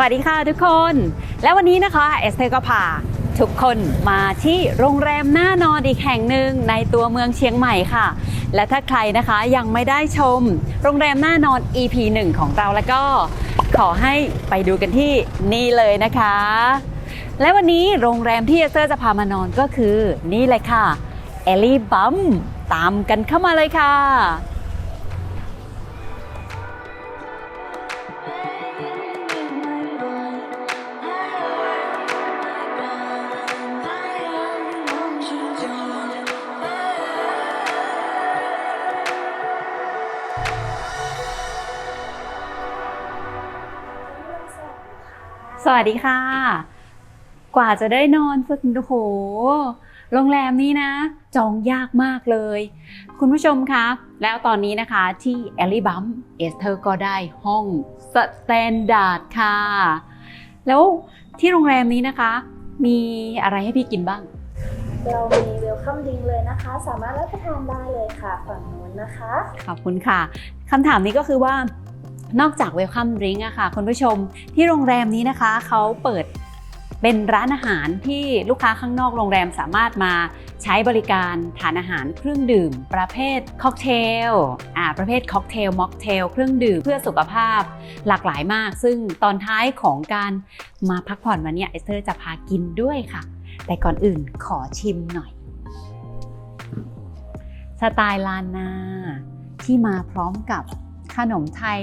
วัสดีค่ะทุกคน และวันนี้นะคะเอสเตอร์ก็พาทุกคนมาที่โรงแรมหน่านอนอีกแห่งหนึ่งในตัวเมืองเชียงใหม่ค่ะ และถ้าใครนะคะยังไม่ได้ชม โรงแรมหน่านอน EP 1 ของเราแล้วก็ขอให้ไปดูกันที่นี่เลยนะคะ และวันนี้โรงแรมที่เอสเตอร์จะพามานอนก็คือนี่เลยค่ะเอลลี่บัมตามกันเข้ามาเลยค่ะ วัสดีค่ะ กว่าจะได้นอนสักโอ้โหโรงแรมนี้นะ จองยากมากเลย คุณผู้ชมคะแล้วตอนนี้นะคะที่แอลลี่บัมเอสเธอร์ก็ได้ห้องสแตนดาร์ดค่ะ แล้วที่โรงแรมนี้นะคะ มีอะไรให้พี่กินบ้าง เรามีเวลคัมดิงเลยนะคะ สามารถรับประทานได้เลยค่ะฝั่งนู้นนะคะ ขอบคุณค่ะคำถามนี้ก็คือว่า นอกจากเวลคัมดริงก์อะค่ะคุณผู้ชมที่โรงแรมนี้นะคะเขาเปิดเป็นร้านอาหารที่ลูกค้าข้างนอกโรงแรมสามารถมาใช้บริการทานอาหารเครื่องดื่ม ประเภทค็อกเทลอ่าประเภทค็อกเทลม็อกเทลเครื่องดื่มเพื่อสุขภาพหลากหลายมาก ซึ่งตอนท้ายของการมาพักผ่อนวันนี้เอสเตอร์จะพากินด้วยค่ะ แต่ก่อนอื่นขอชิมหน่อย สไตล์ลานนาที่มาพร้อมกับขนมไทย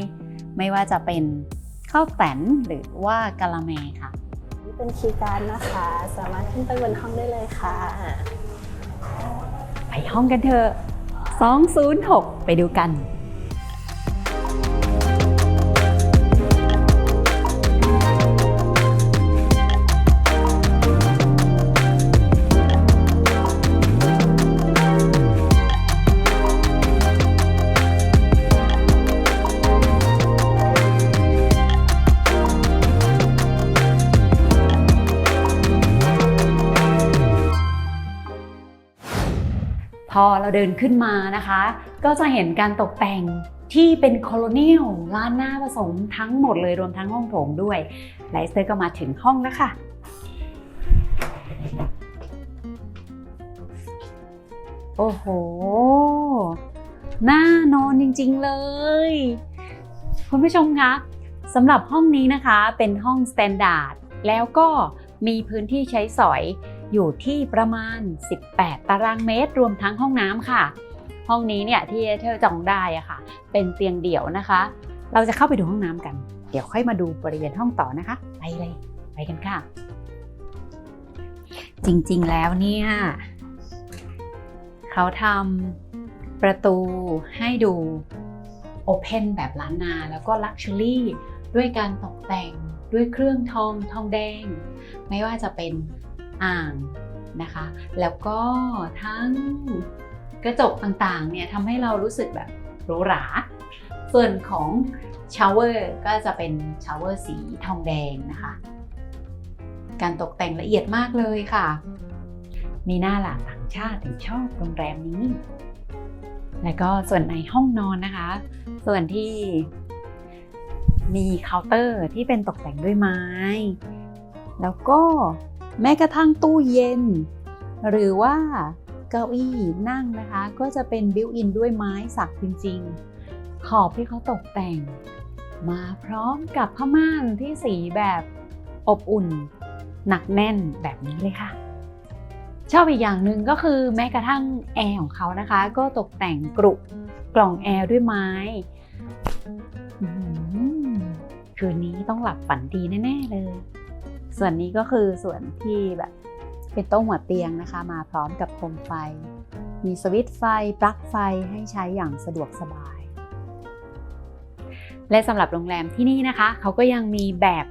ไม่ว่าจะเป็นข้าวแตนหรือว่ากะละแมค่ะ นี่เป็นคีย์การ์ดนะคะ สามารถขึ้นไปบนห้องได้เลยค่ะ ไปห้องกันเถอะ206 ไปดูกัน เราเดินขึ้นมานะคะ ก็จะเห็นการตกแต่งที่เป็นโคโลเนียลล้านหน้าผสมทั้งหมดเลยรวมทั้งห้องโถงด้วยไลเซอร์ก็มาถึงห้องแล้วค่ะโอ้โห น่านอนจริงๆเลย คุณผู้ชมคะสำหรับห้องนี้นะคะเป็นห้องสแตนดาร์ดแล้วก็มีพื้นที่ใช้สอย อยู่ที่ประมาณ 18 ตารางเมตร รวมทั้งห้องน้ำค่ะ ห้องนี้เนี่ยที่เธอจองได้อะค่ะ เป็นเตียงเดี่ยวนะคะ เราจะเข้าไปดูห้องน้ำกัน เดี๋ยวค่อยมาดูบริเวณห้องต่อนะคะ ไปเลย ไปกันค่ะ จริงๆแล้วเนี่ยเขาทำประตูให้ดูโอเพนแบบล้านนาแล้วก็ลักชัวรี่ด้วยการตกแต่งด้วยเครื่องทองทองแดง ไม่ว่าจะเป็น อ่างนะคะ แล้วก็ทั้งกระจกต่างๆเนี่ยทำให้เรารู้สึกแบบหรูหรา ส่วนของชาวเวอร์ก็จะเป็นชาวเวอร์สีทองแดงนะคะ การตกแต่งละเอียดมากเลยค่ะ มีหน้าหลาต่างชาติถึงชอบโรงแรมนี้ แล้วก็ส่วนในห้องนอนนะคะ ส่วนที่มีเคาน์เตอร์ที่เป็นตกแต่งด้วยไม้ แล้วก็ แม้กระทั่งตู้เย็น หรือว่าเก้าอี้นั่งนะคะ ก็จะเป็นบิวอินด้วยไม้สักจริงๆ ขอบที่เขาตกแต่ง มาพร้อมกับผ้าม่านที่สีแบบอบอุ่น หนักแน่นแบบนี้เลยค่ะ ชอบอีกอย่างหนึ่งก็คือแม้กระทั่งแอร์ของเขานะคะ ก็ตกแต่งกรุกล่องแอร์ด้วยไม้คืนนี้ต้องหลับฝันดีแน่ ๆ เลย ส่วนนี้ก็คือส่วนที่แบบเป็นโต๊ะหัวเตียงนะคะ มาพร้อมกับโคมไฟ มีสวิตช์ไฟ ปลั๊กไฟให้ใช้อย่างสะดวกสบาย และสำหรับโรงแรมที่นี่นะคะ เขาก็ยังมีแบบ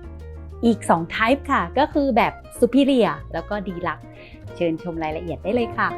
อีก2 type ค่ะ ก็คือแบบ Superior แล้วก็ดีลักเชิญชมรายละเอียดได้เลยค่ะ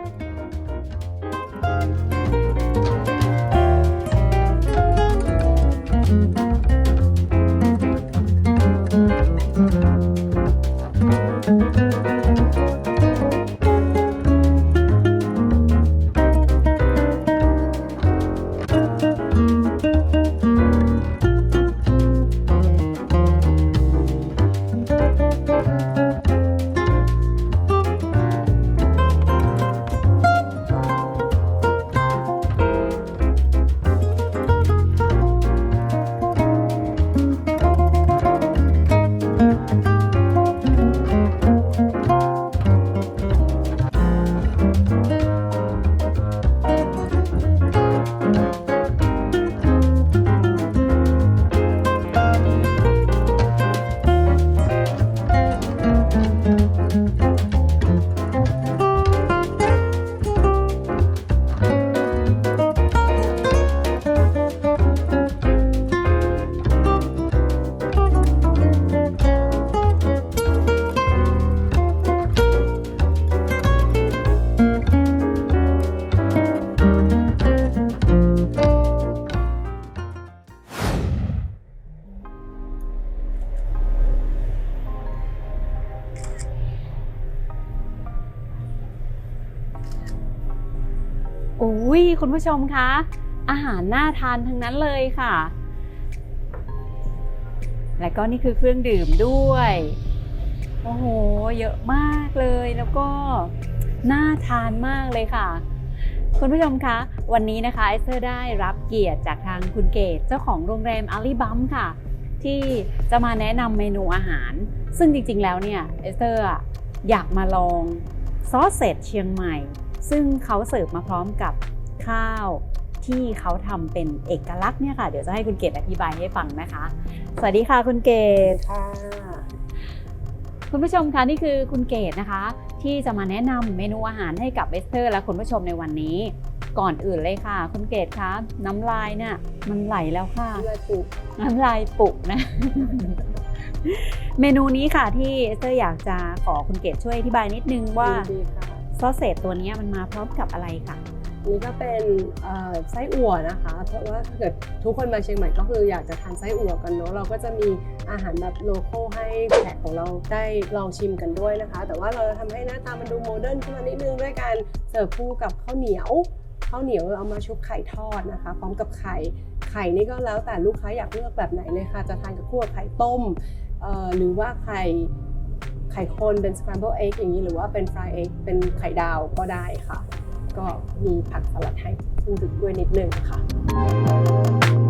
โอ้ยคุณผู้ชมคะ อาหารน่าทานทั้งนั้นเลยค่ะ และก็นี่คือเครื่องดื่มด้วย โอ้โห เยอะมากเลยแล้วก็น่าทานมากเลยค่ะ คุณผู้ชมคะ วันนี้นะคะเอสเตอร์ได้รับเกียรติจากทางคุณเกตเจ้าของโรงแรมอาลีบัมค่ะ ที่จะมาแนะนำเมนูอาหาร ซึ่งจริงๆแล้วเนี่ยเอสเตอร์อยากมาลองซอสเศษเชียงใหม่ ซึ่งเขาเสิร์ฟมาพร้อมกับข้าวที่เขาทำเป็นเอกลักษณ์เนี่ยค่ะ เดี๋ยวจะให้คุณเกตอธิบายให้ฟังนะคะ สวัสดีค่ะคุณเกตค่ะ คุณผู้ชมคะนี่คือคุณเกตนะคะ ที่จะมาแนะนำเมนูอาหารให้กับเอสเตอร์และคุณผู้ชมในวันนี้ ก่อนอื่นเลยค่ะ คุณเกตคะน้ำลายเนี่ยมันไหลแล้วค่ะเลือดปุกน้ำลายปุกนะ เมนูนี้ค่ะที่เอสเตอร์อยากจะขอคุณเกตช่วยอธิบายนิดนึงว่าดีค่ะ ซอสเศษตัวนี้มันมาพร้อมกับอะไรค่ะนี่ก็เป็นไส้อั่วนะคะ เพราะว่าถ้าเกิดทุกคนมาเชียงใหม่ก็คืออยากจะทานไส้อั่วกันเนาะเราก็จะมีอาหารแบบโลโก้ให้แขกของเราได้ลองชิมกันด้วยนะคะ แต่ว่าเราจะทำให้หน้าตามันดูโมเดิร์นขึ้นมานิดนึงด้วยการเสิร์ฟคู่กับข้าวเหนียวข้าวเหนียวเอามาชุบไข่ทอดนะคะ พร้อมกับไข่ไข่นี่ก็แล้วแต่ลูกค้าอยากเลือกแบบไหนเลยค่ะ จะทานกับคู่กับไข่ต้มหรือว่าไข่ ไข่คนเป็น scramble egg อย่างนี้หรือว่าเป็น fry egg เป็นไข่ดาวก็ได้ค่ะ ก็มีผักสลัดให้พูดด้วยนิดนึงค่ะ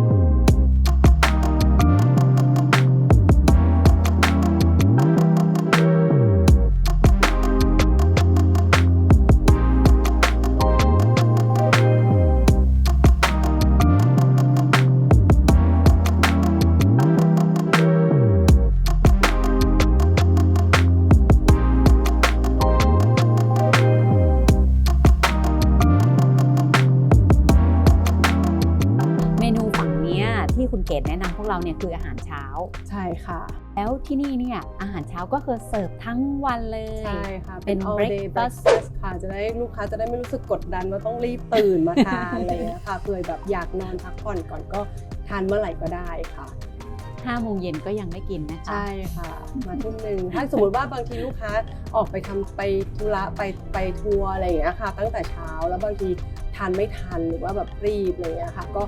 ช้า ใช่ค่ะ แล้วที่นี่เนี่ยอาหารเช้าก็คือเสิร์ฟทั้งวันเลย ใช่ค่ะ เป็น all day breakfast breakfast ค่ะ จะได้ลูกค้าจะได้ไม่รู้สึกกดดันว่าต้องรีบตื่นมาทานอะไรอย่างเงี้ยค่ะเผื่อแบบอยากนอนพักผ่อนก่อนก็ทานเมื่อไหร่ก็ได้ค่ะ5โมงเย็นก็ยังได้กินนะคะ ใช่ค่ะ มาทุ่มหนึ่งถ้าสมมติว่าบางทีลูกค้าออกไปทำไปธุระไปไปทัวร์อะไรอย่างเงี้ยค่ะ ตั้งแต่เช้าแล้วบางทีทานไม่ทันหรือว่าแบบรีบอะไรอย่างเงี้ยค่ะ ก็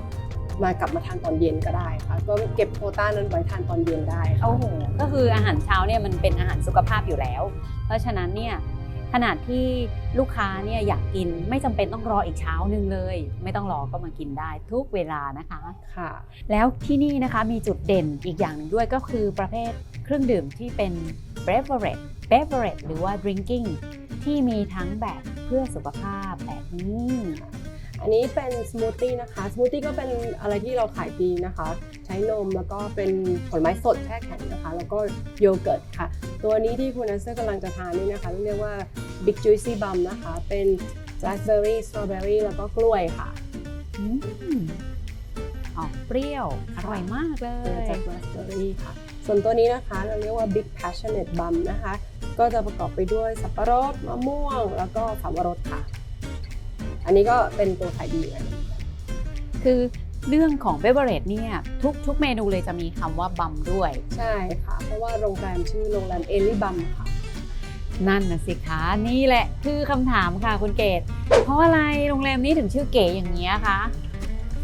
มากลับมาทานตอนเย็นก็ได้ค่ะก็เก็บโควต้านั้นไว้ทานตอนเย็นได้ค่ะโอ้โหก็คืออาหารเช้าเนี่ยมันเป็นอาหารสุขภาพอยู่แล้ว เพราะฉะนั้นเนี่ยขนาดที่ลูกค้าเนี่ยอยากกินไม่จำเป็นต้องรออีกเช้าหนึ่งเลย ไม่ต้องรอก็มากินได้ทุกเวลานะคะค่ะ แล้วที่นี่นะคะมีจุดเด่นอีกอย่างหนึ่งด้วยก็คือประเภทเครื่องดื่มที่เป็น beverage beverage หรือว่า drinking ที่มีทั้งแบบเพื่อสุขภาพแบบนี้ อันนี้เป็นสมูทตี้นะคะสมูทตี้ก็เป็นอะไรที่เราขายดีนะคะ ใช้นมแล้วก็เป็นผลไม้สดแช่แข็งนะคะ แล้วก็โยเกิร์ตค่ะ ตัวนี้ที่คุณนัสเซอร์กำลังจะทานนี่นะคะ เรียกว่า Big Juicy Bum นะคะ เป็น raspberry strawberry แล้วก็กล้วยค่ะอืมออกเปรี้ยว อร่อยมากเลเกิดยจาก raspberry ค่ะ ส่วนตัวนี้นะคะเราเรียกว่า Big Passionate Bum นะคะ ก็จะประกอบไปด้วยสับปะรดมะม่วง แล้วก็สับปะรดค่ะ อันนี้ก็เป็นตัวขายดีอันหนึ่งคือเรื่องของ beverage เนี่ยทุกทุกเมนูเลยจะมีคำว่าบัมด้วย ใช่ค่ะ เพราะว่าโรงแรมชื่อโรงแรมเอลิบัมค่ะ นั่นนะสิคะนี่แหละคือคำถามค่ะคุณเกดเพราะอะไรโรงแรมนี้ถึงชื่อเก๋อย่างนี้ยคะ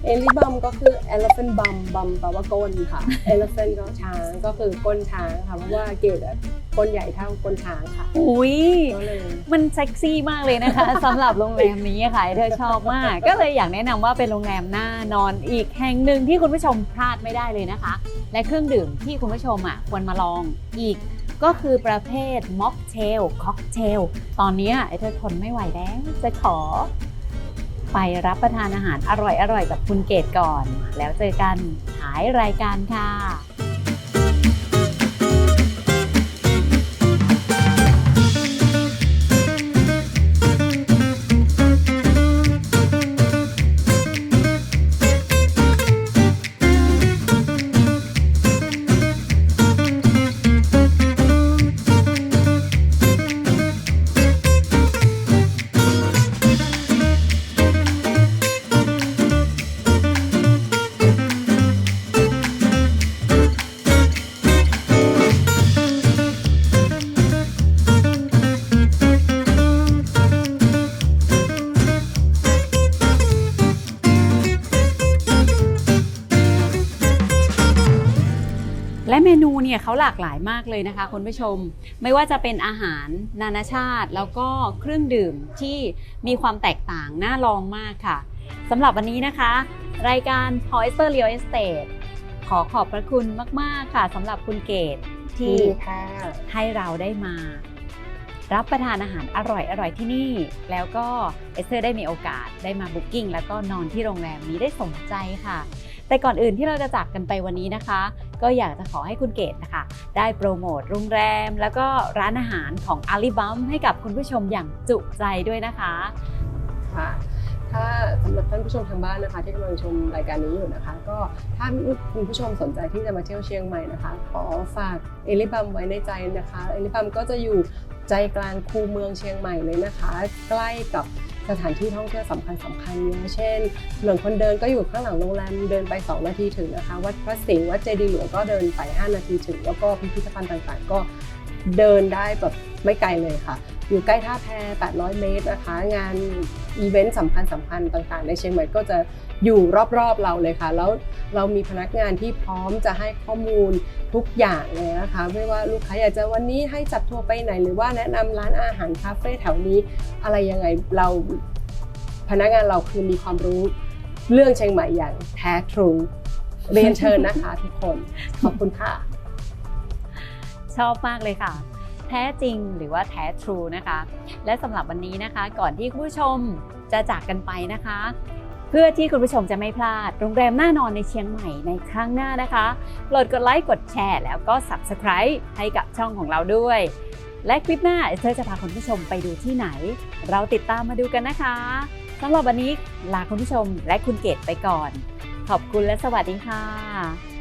เอลิบัมก็คือ elephant bum bum แปลว่าก้นค่ะ elephant ก็ช้างก็คือก้นช้างค่ะ เพราะว่าเกดอะก้นใหญ่เท่าก้นช้างค่ะอุ้ยก็เลย มันเซ็กซี่มากเลยนะคะ สำหรับโรงแรมนี้ค่ะเธอชอบมาก ก็เลยอยากแนะนำว่าเป็นโรงแรมน่านอนอีกแห่งหนึ่งที่คุณผู้ชมพลาดไม่ได้เลยนะคะ และเครื่องดื่มที่คุณผู้ชมอะควรมาลองอีก ก็คือประเภทม็อกเทลค็อกเทลตอนเนี้ยไอ้เธอทนไม่ไหวแล้วจะขอ ไปรับประทานอาหารอร่อยๆกับคุณเกดก่อน แล้วเจอกันหายรายการค่ะ เนี่ยเขาหลากหลายมากเลยนะคะคุณผู้ชม ไม่ว่าจะเป็นอาหารนานาชาติ แล้วก็เครื่องดื่มที่มีความแตกต่างน่าลองมากค่ะสำหรับวันนี้นะคะ รายการ p o i s t e r Real Estate ขอขอบพระคุณมาก ๆ ค่ะสำหรับคุณเกตที่ให้เราได้มา รับประทานอาหารอร่อยอร่อยที่นี่ แล้วก็เอสเตอร์ได้มีโอกาสได้มาบุ๊กิ้งแล้วก็นอนที่โรงแรมนี้ได้สมใจค่ะ แต่ก่อนอื่นที่เราจะจากกันไปวันนี้นะคะ ก็อยากจะขอให้คุณเกตนะคะ ได้โปรโมทโรงแรม แล้วก็ร้านอาหารของอาลีบัมให้กับคุณผู้ชมอย่างจุใจด้วยนะคะค่ะถ้าสำหรับท่านผู้ชมทางบ้านนะคะที่กำลังชมรายการนี้อยู่นะคะ ก็ถ้าคุณผู้ชมสนใจที่จะมาเที่ยวเชียงใหม่นะคะขอฝากเอลิบัมไว้ในใจนะคะเอลิบัมก็จะอยู่ใจกลางคูเมืองเชียงใหม่เลยนะคะ ใกล้กับ สถานที่ท่องเที่ยวสำคัญสำคัญเยอะเช่นถนนคนเดินก็อยู่ข้างหลังโรงแรมเดินไป 2 นาทีถึงนะคะวัดพระสิงห์วัดเจดีย์หลวงก็เดินไป 5 นาทีถึง แล้วก็พิพิธภัณฑ์ต่างๆ ก็เดินได้แบบไม่ไกลเลยค่ะ อยู่ใกล้ท่าแพ 800 เมตรนะคะ งานอีเวนต์สำคัญสำคัญต่างๆ ในเชียงใหม่ก็จะอยู่รอบๆเราเลยค่ะ แล้วเรามีพนักงานที่พร้อมจะให้ข้อมูลทุกอย่างเลยนะคะ ไม่ว่าลูกค้าอยากจะวันนี้ให้จัดทัวร์ไปไหน หรือว่าแนะนำร้านอาหารคาเฟ่แถวนี้ อะไรยังไงเราพนักงานเราคือมีความรู้เรื่องเชียงใหม่อย่างแท้ทรูเรียนเชิญนะคะทุกคน ขอบคุณค่ะ ชอบมากเลยค่ะ แท้จริงหรือว่าแท้ทรูนะคะ และสำหรับวันนี้นะคะ ก่อนที่คุณผู้ชมจะจากกันไปนะคะ เพื่อที่คุณผู้ชมจะไม่พลาด โรงแรมหน่านอนในเชียงใหม่ในครั้งหน้านะคะโปรดกดไลค์กดแชร์แล้วก็ Subscribe ให้กับช่องของเราด้วย และคลิปหน้าเธอร์จะพาคุณผู้ชมไปดูที่ไหน เราติดตามมาดูกันนะคะสำหรับวันนี้ลาคุณผู้ชมและคุณเกดไปก่อน ขอบคุณและสวัสดีค่ะ